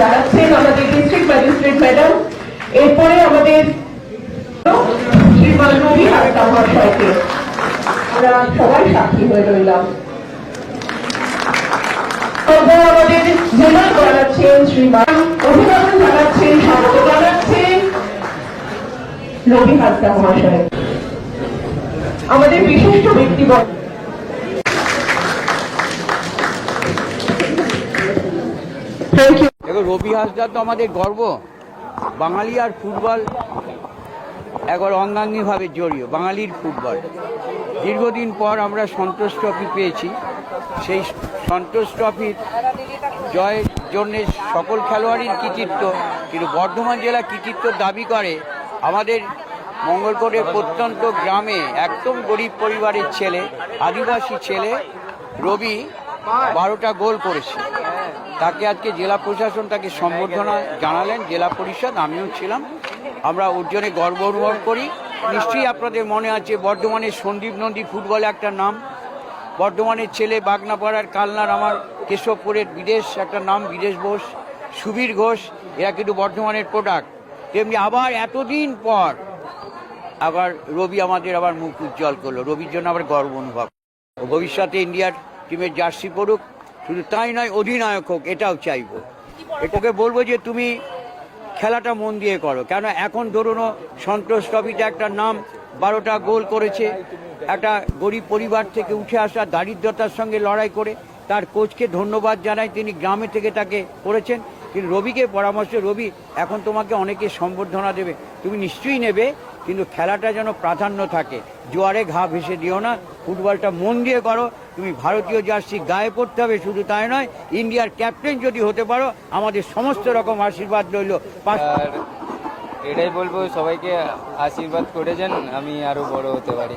জানাচ্ছেন আমাদের district magistrate madam এরপরে আমাদের আমরা সবাই সাক্ষী হয়ে রইলাম। আমাদের জেলা জানাচ্ছেন শ্রীমান অভিনন্দন জানাচ্ছেন স্বাগত জানাচ্ছেন রবি হাসদা মহাশয়। আমাদের বিশিষ্ট ব্যক্তিবর্গ থ্যাংক ইউ দেখো রবি হাসদা তো আমাদের গর্ব। বাঙালি আর ফুটবল একবার অঙ্গাঙ্গিভাবে জড়িয়ে, বাঙালির ফুটবল। দীর্ঘদিন পর আমরা সন্তোষ ট্রফি পেয়েছি। সেই সন্তোষ ট্রফির জয়ের জন্যে সকল খেলোয়াড়ই কৃতিত্ব, কিন্তু বর্ধমান জেলা কৃতিত্ব দাবি করে, আমাদের মঙ্গলকোটের প্রত্যন্ত গ্রামে একদম গরিব পরিবারের ছেলে, আদিবাসী ছেলে, রবি বারোটা গোল করেছে। তাকে আজকে জেলা প্রশাসন তাকে সম্বর্ধনা জানালেন, জেলা পরিষদ, আমিও ছিলাম। আমরা ওর গর্ব অনুভব করি। নিশ্চয়ই আপনাদের মনে আছে বর্ধমানের সন্দীপ নন্দী ফুটবলে একটা নাম। বর্ধমানের ছেলে বাগনাপাড়ার কালনার আমার কেশবপুরের বিদেশ একটা নাম, বিদেশ বোস, সুবীর ঘোষ, এরা কিন্তু বর্ধমানের প্রোডাক্ট তেমনি আবার এতদিন পর আবার রবি আমাদের আবার মুখ উজ্জ্বল করল। রবির জন্য আবার গর্ব অনুভব। ভবিষ্যতে ইন্ডিয়ার টিমের জার্সি পড়ুক শুধু তাই নয়, অধিনায়ক হোক, এটাও চাইব। এটাকে বলব যে তুমি খেলাটা মন দিয়ে করো। কেন এখন ধরুনও সন্তোষ ট্রফিটা একটা নাম, বারোটা গোল করেছে। একটা গরিব পরিবার থেকে উঠে আসা দারিদ্রতার সঙ্গে লড়াই করে তার কোচকে ধন্যবাদ জানাই তিনি গ্রামে থেকে তাকে করেছেন। কিন্তু রবিকে পরামর্শ, রবি, এখন তোমাকে অনেকে সম্বর্ধনা দেবে। তুমি নিশ্চয়ই নেবে। কিন্তু খেলাটা যেন প্রাধান্য থাকে। জোয়ারে ঘা ভেসে দিও না, ফুটবলটা মন দিয়ে করো। তুমি ভারতীয় জার্সি গায়ে পড়তে হবে, শুধু তাই নয়, ইন্ডিয়ার ক্যাপ্টেন যদি হতে পারো, আমাদের সমস্ত রকম আশীর্বাদ রইল। এটাই বলব, সবাইকে আশীর্বাদ করে যান আমি আরও বড় হতে পারি।